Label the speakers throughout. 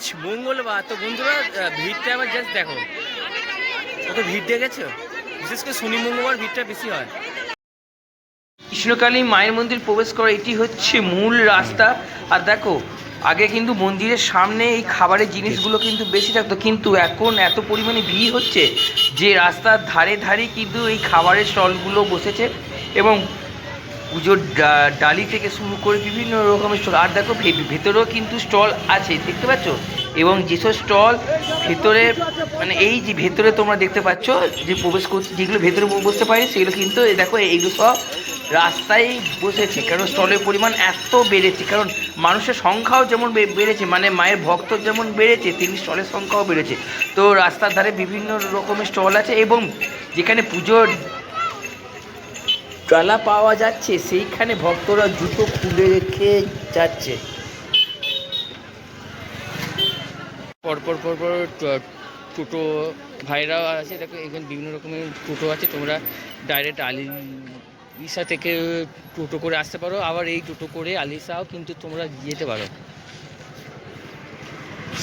Speaker 1: আজ মঙ্গলবার। তো বন্ধুরা ভিড়টা আবার জাস্ট দেখো। কত ভিড় দেখেছ? বিশেষ করে শনি, মঙ্গলবার ভিড়টা বেশি হয়। কৃষ্ণকালী মায়ের মন্দির প্রবেশ করা, এটি হচ্ছে মূল রাস্তা। আর দেখো, আগে কিন্তু মন্দিরের সামনে এই খাবারের জিনিসগুলো কিন্তু বেশি থাকতো। কিন্তু এখন এত পরিমাণে ভিড় হচ্ছে যে রাস্তার ধারে ধারে কিন্তু এই খাবারের স্টলগুলো বসেছে। এবং পুজোর ডালি থেকে শুরু করে বিভিন্ন রকমের স্টল, আর দেখো ভেতরেও কিন্তু স্টল আছে, দেখতে পাচ্ছ? এবং যেসব স্টল ভেতরে মানে এই যে ভেতরে তোমরা দেখতে পাচ্ছ, যে প্রবেশ করছে যেগুলো ভেতরে বসতে পারে, সেগুলো কিন্তু দেখো, এইগুলো সব রাস্তায় বসেছে, কারণ স্টলের পরিমাণ এত বেড়েছে, কারণ মানুষের সংখ্যাও যেমন বেড়েছে মানে মায়ের ভক্ত যেমন বেড়েছে, তেমনি স্টলের সংখ্যাও বেড়েছে। তো রাস্তার ধারে বিভিন্ন রকমের স্টল আছে, এবং যেখানে পুজোর ডালা পাওয়া যাচ্ছে, সেইখানে ভক্তরা জুতো খুলে রেখে যাচ্ছে। পরপর পরপর টোটো ভাইরাও আছে, দেখো, এখানে বিভিন্ন রকমের টোটো আছে, তোমরা ডাইরেক্ট আলি ইসা থেকে টোটো করে আসতে পারো, আবার এই টোটো করে আলিসাও কিন্তু তোমরা যেতে পারো।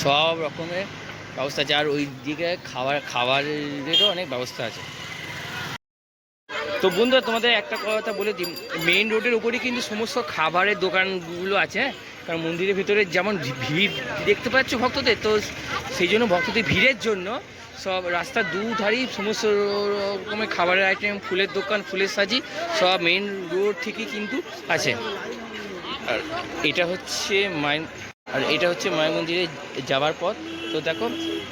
Speaker 1: সব রকমের ব্যবস্থা আছে আর ওই দিকে খাবার, খাবারেরও অনেক ব্যবস্থা আছে। তো বন্ধুরা, তোমাদের একটা কথা বলে দিই মেইন রোডের উপরেই কিন্তু সমস্ত খাবারের দোকানগুলো আছে? কারণ মন্দিরের ভিতরে যেমন ভিড় দেখতে পাচ্ছ ভক্তদের, তো সেই জন্য ভক্তদের ভিড়ের জন্য সব রাস্তার দুধারেই সমস্ত রকমের খাবারের আইটেম ফুলের দোকান, ফুলের সাজি, সব মেইন রোড থেকেই কিন্তু আছে আর এটা হচ্ছে মায়ের আর এটা হচ্ছে মায়ের মন্দিরে যাওয়ার পথ তো দেখো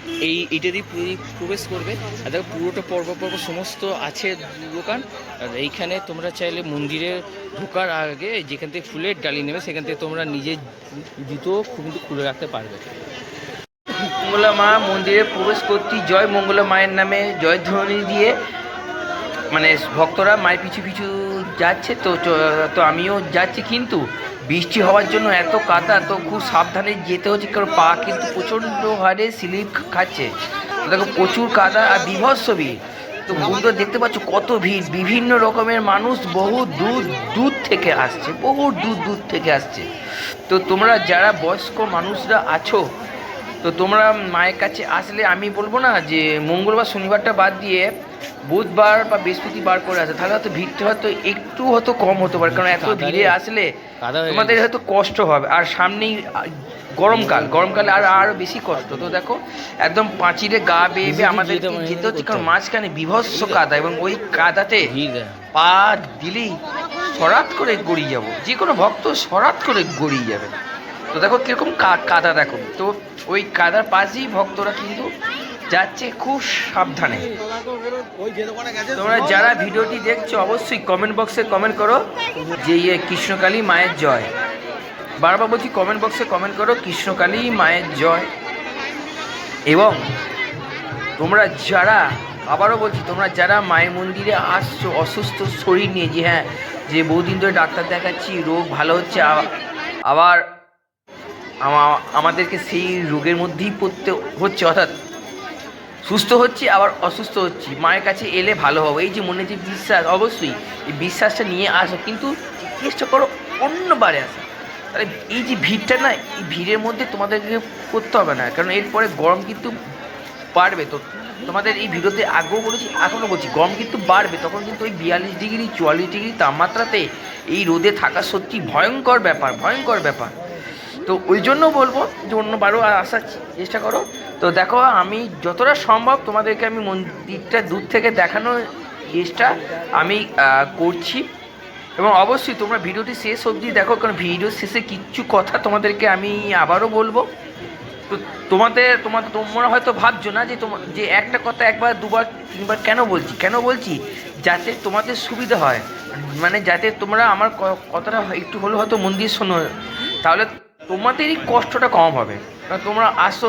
Speaker 1: এই এটা দিয়ে পুরো- প্রবেশ করবে। আর দেখো, পুরোটা পর্ব পর্ব সমস্ত আছে দোকান। আর এইখানে তোমরা চাইলে মন্দিরে ঢোকার আগে যেখান থেকে ফুলের ডালি নেবে, সেখান থেকে তোমরা নিজের জুতো কিন্তু খুলে রাখতে পারবে। মঙ্গলা মা মন্দিরে প্রবেশ করতে জয় মঙ্গলা মায়ের নামে, জয় ধ্বনি দিয়ে। মানে ভক্তরা মায়ের পিছু পিছু যাচ্ছে, তো তো আমিও যাচ্ছি কিন্তু বৃষ্টি হওয়ার জন্য এত কাদা, তো খুব সাবধানে যেতে হচ্ছে, কারণ পা কিন্তু প্রচণ্ড হারে স্লিপ খাচ্ছে। দেখো প্রচুর কাদা আর বিভৎস ভিড়। তো বন্ধুরা দেখতে পাচ্ছ কত ভিড়, বিভিন্ন রকমের মানুষ বহু দূর দূর থেকে আসছে, বহু দূর দূর থেকে আসছে। তো তোমরা যারা বয়স্ক মানুষরা আছো, তো তোমরা মায়ের কাছে আসলে আমি বলব না যে মঙ্গলবার, শনিবারটা বাদ দিয়ে বুধবার বা বৃহস্পতিবার করে আসে তাহলে হয়তো ভিড়টা হয়তো একটু হয়তো কম হতে পারে কারণ এত ভিড়ে আসলে তোমাদের হয়তো কষ্ট হবে আর সামনেই গরমকাল গরমকালে আর আরও বেশি কষ্ট। তো দেখো একদম পাঁচিরে গা বেয়ে বেয়ে আমাদের
Speaker 2: যেতে
Speaker 1: হচ্ছে কারণ মাঝখানে বিভৎস কাদা এবং ওই কাদাতে পা দিলেই সরাত করে গড়িয়ে যাব। যে কোনো ভক্ত সরাত করে গড়িয়ে যাবে। তো দেখো কীরকম কাদা দেখো। তো ওই কাদার পাশেই ভক্তরা কিন্তু যাচ্ছে খুব সাবধানে। তোমরা যারা ভিডিওটি দেখছ, অবশ্যই কমেন্ট বক্সে কমেন্ট করো যে ইয়ে কৃষ্ণকালী মায়ের জয়। বারবার বলছি কমেন্ট বক্সে কমেন্ট করো, কৃষ্ণকালী মায়ের জয়। এবং তোমরা যারা, আবারও বলছি, তোমরা যারা মায়ের মন্দিরে আসছো, অসুস্থ শরীর নিয়ে, যে হ্যাঁ যে বহুদিন ধরে ডাক্তার দেখাচ্ছি, রোগ ভালো হচ্ছে আবার আমাদেরকে সেই রোগের মধ্যেই পড়তে হচ্ছে, অর্থাৎ সুস্থ হচ্ছি, আবার অসুস্থ হচ্ছি। মায়ের কাছে এলে ভালো হবে। এই যে মনে যে বিশ্বাস, অবশ্যই এই বিশ্বাসটা নিয়ে আসো। কিন্তু চেষ্টা করো অন্যবারে আসা। তাহলে এই যে ভিড়টা না, এই ভিড়ের মধ্যে তোমাদেরকে করতে হবে না। কারণ এরপরে গরম কিন্তু বাড়বে তো। তোমাদের এই ভিডিওতে আগেও বলেছি, এখনও বলছি, গরম কিন্তু বাড়বে। তখন কিন্তু ওই বিয়াল্লিশ ডিগ্রি, চুয়াল্লিশ ডিগ্রি তাপমাত্রাতে এই রোদে থাকা সত্যি ভয়ঙ্কর ব্যাপার ভয়ঙ্কর ব্যাপার। তো ওই জন্য বলব যে অন্যবারও আর আসার চেষ্টা করো। তো দেখো, আমি যতটা সম্ভব তোমাদেরকে আমি মন্দিরটা দূর থেকে দেখানোর চেষ্টা আমি করছি। এবং অবশ্যই তোমরা ভিডিওটি শেষ অবধি দেখো, কারণ ভিডিও শেষে কিচ্ছু কথা তোমাদেরকে আমি আবারও বলব। তো তোমাদের তোমাদের তোমরা হয়তো ভাবছ না যে তোমার যে একটা কথা একবার, দুবার, তিনবার কেন বলছি? কেন বলছি? যাতে তোমাদের সুবিধা হয়। মানে যাতে তোমরা আমার কথাটা একটু হলেও হয়তো মন দিয়ে শোনো। তাহলে তোমাদেরই কষ্টটা কম হবে। কারণ তোমরা আসছো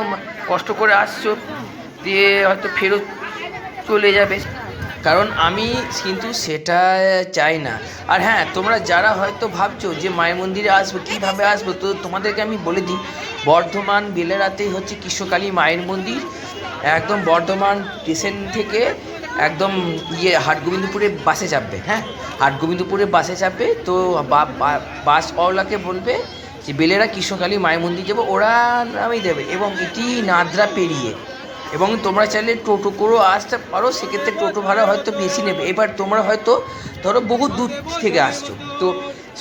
Speaker 1: কষ্ট করে আসছো, দিয়ে হয়তো ফেরত চলে যাবে। কারণ আমি কিন্তু সেটা চাই না। আর হ্যাঁ তোমরা যারা হয়তো ভাবছ যে মায়ের মন্দিরে আসব, কীভাবে আসব, তো তোমাদেরকে আমি বলে দিই, বর্ধমান বেলেরাতেই হচ্ছে কৃষ্ণকালী মায়ের মন্দির। একদম বর্ধমান স্টেশন থেকে একদম ইয়ে হাটগোবিন্দপুরে বাসে চাপবে হ্যাঁ? হাটগোবিন্দপুরে বাসে চাপবে, তো বাসওয়ালাকে বলবে
Speaker 2: যে বেলেরা কৃষ্ণকালী মায়ের মন্দির যাব, ওরা নামেই দেবে। এবং এটি নাদরা পেরিয়ে। এবং তোমরা চাইলে টোটো করেও আসতে পারো, সেক্ষেত্রে টোটো ভাড়া হয়তো বেশি নেবে। এবার তোমরা হয়তো ধরো বহু দূর থেকে আসছো। তো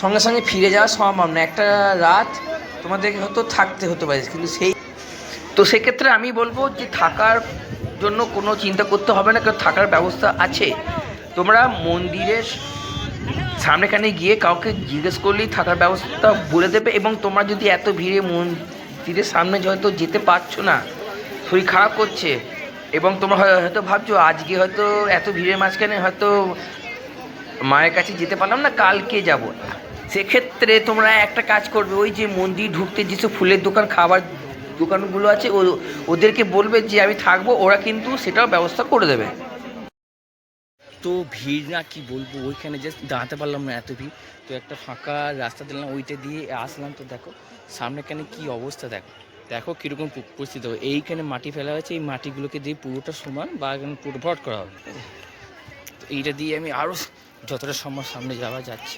Speaker 2: সঙ্গে সঙ্গে ফিরে যাওয়া সম্ভব না। একটা রাত তোমাদেরকে হয়তো থাকতে হতে পারে, কিন্তু সেই তো সেক্ষেত্রে আমি বলব যে থাকার জন্য কোনো চিন্তা করতে হবে না, কারণ থাকার ব্যবস্থা আছে। তোমরা মন্দিরের সামনেখানে গিয়ে কাউকে জিজ্ঞেস করলেই থাকার ব্যবস্থা বলে দেবে এবং তোমরা যদি এত ভিড়ে মন্দিরের সামনে হয়তো যেতে পারছ না, শরীর খারাপ করছে এবং তোমরা হয়- হয়তো ভাবছ আজকে হয়তো এত ভিড়ের মাঝখানে হয়তো মায়ের কাছে যেতে পারলাম না, কালকে যাব সেক্ষেত্রে তোমরা একটা কাজ করবে, ওই যে মন্দির ঢুকতে যেসব ফুলের দোকান, খাবার দোকানগুলো আছে, ও, ওদেরকে বলবে যে আমি থাকব, ওরা কিন্তু সেটাও ব্যবস্থা করে দেবে। তো ভিড় না কি বলব? ওইখানে জাস্ট দাঁড়াতে পারলাম না এত ভিড়। তো একটা ফাঁকা রাস্তা দিলাম, ওইটা দিয়ে আসলাম তো দেখো, সামনেখানে কি অবস্থা দেখো। দেখো কীরকম পরিস্থিতি হবে এইখানে মাটি ফেলা হয়েছে, এই মাটিগুলোকে দিয়ে পুরোটা সমান বা পুরো ভট করা হবে। তো এইটা দিয়ে আমি আরও যতটা সম্ভব সামনে যাওয়া যাচ্ছে।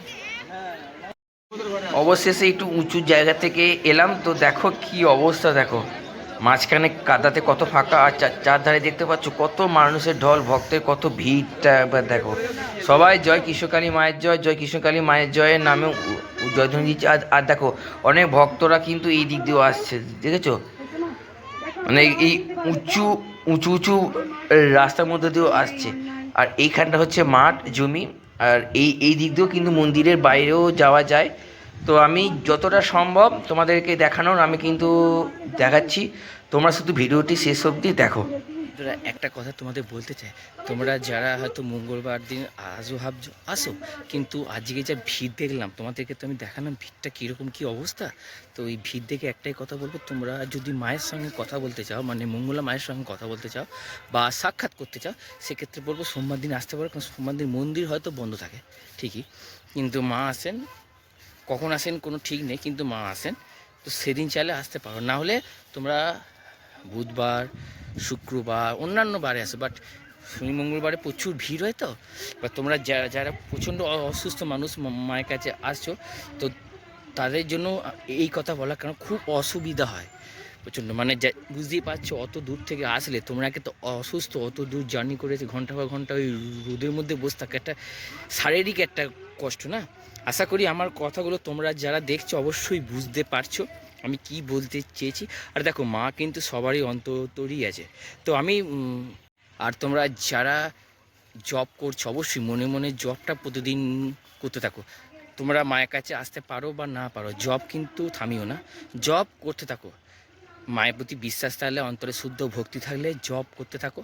Speaker 2: অবশেষে একটু উঁচু জায়গা থেকে এলাম, তো দেখো কি অবস্থা দেখো। মাঝখানে কাদাতে কত ফাঁকা, আর চারধারে দেখতে পাচ্ছ কত মানুষের ঢল, ভক্তের কত ভিড়টা। একবার দেখো, সবাই জয় কৃষ্ণকালী মায়ের জয় জয় কৃষ্ণকালী মায়ের জয়ের নামে জয়ধ্বনি দিচ্ছে। আর আর দেখো, অনেক ভক্তরা কিন্তু এই দিক দিয়েও আসছে, দেখেছ? মানে এই উঁচু উঁচু উঁচু রাস্তার মধ্যে দিয়েও আসছে। আর এইখানটা হচ্ছে মাঠ, জমি, আর এই এই দিক দিয়েও কিন্তু মন্দিরের বাইরেও যাওয়া যায়। তো আমি যতটা সম্ভব তোমাদেরকে দেখানোর, আমি কিন্তু দেখাচ্ছি। তোমরা শুধু ভিডিওটি শেষ অবধি দেখো। একটা কথা তোমাদের বলতে চাই। তোমরা যারা হয়তো মঙ্গলবার দিন আজও ভাবছ, আসো। কিন্তু আজকে যা ভিড় দেখলাম, তোমাদেরকে তো আমি দেখালাম ভিড়টা কীরকম, কী অবস্থা? তো এই ভিড় দেখে একটাই কথা বলব, তোমরা যদি মায়ের সঙ্গে কথা বলতে চাও মানে মঙ্গলা মায়ের সঙ্গে কথা বলতে চাও বা সাক্ষাৎ করতে চাও, সেক্ষেত্রে বলব সোমবার দিন আসতে পারো, কারণ সোমবার দিন মন্দির হয়তো বন্ধ থাকে। ঠিকই। কিন্তু মা আসেন, কখন আসেন কোনো ঠিক নেই, কিন্তু মা আসেন। তো সেদিন চাইলে আসতে পারো। না হলে তোমরা বুধবার, শুক্রবার, অন্যান্য বারে আসো বাট শনি, মঙ্গলবারে প্রচুর ভিড় হয় তো? বা তোমরা যারা যারা প্রচণ্ড অসুস্থ মানুষ মায়ের কাছে আসছো, তো তাদের জন্য এই কথা বলা কারণ খুব অসুবিধা হয়। প্রচণ্ড মানে বুঝতেই পারছ, অত দূর থেকে আসলে তোমরা তো অসুস্থ, অত দূর জার্নি করেছে, ঘণ্টা পর ঘণ্টা ওই রোদের মধ্যে বসে থাকে একটা শারীরিক একটা কষ্ট না? আশা করি আমার কথাগুলো তোমরা যারা দেখছ অবশ্যই বুঝতে পারছ আমি কি বলতে চেয়েছি। আর দেখো, মা কিন্তু সবারই অন্তরই আছে। তো আমি আর তোমরা যারা জব করছ অবশ্যই মনে মনে জবটা প্রতিদিন করতে থাকো। তোমরা মায়ের কাছে আসতে পারো বা না পারো জব কিন্তু থামিও না। জব করতে থাকো। মায়ের প্রতি বিশ্বাস থাকলে, অন্তরে শুদ্ধ ভক্তি থাকলে জব করতে থাকো।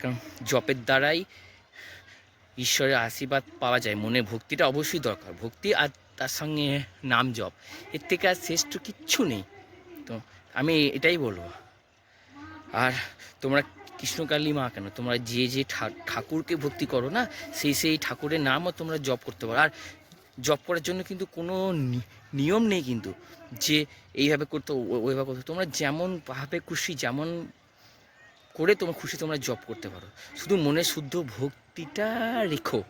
Speaker 2: কারণ জবের দ্বারাই ঈশ্বরের আশীর্বাদ পাওয়া যায়, মনে ভক্তিটা অবশ্যই দরকার। ভক্তি আর তার সঙ্গে নাম জপ, এর থেকে আর শ্রেষ্ঠ কিচ্ছু নেই। তো আমি এটাই বলব। আর তোমরা কৃষ্ণকালী মা কেন? তোমরা যে যে ঠাকুরকে ভক্তি করো না, সেই সেই ঠাকুরের নামও তোমরা জপ করতে পারো। আর জপ করার জন্য কিন্তু কোনো নিয়ম নেই কিন্তু যে এইভাবে করতে ওইভাবে করতে। তোমরা যেমন ভাবে খুশি, যেমন করে তোমার খুশি তোমরা জব করতে পারো। শুধু মনে শুদ্ধ ভক্তিটা রেখো।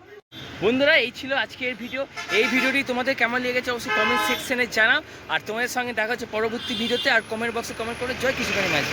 Speaker 2: বন্ধুরা, এই ছিল আজকের ভিডিও। এই ভিডিওটি তোমাদের কেমন লেগেছে অবশ্যই কমেন্ট সেকশনে জানাও। আর তোমাদের সঙ্গে দেখা হচ্ছে পরবর্তী ভিডিওতে। আর কমেন্ট বক্সে কমেন্ট করে। জয় কিছু মায়ের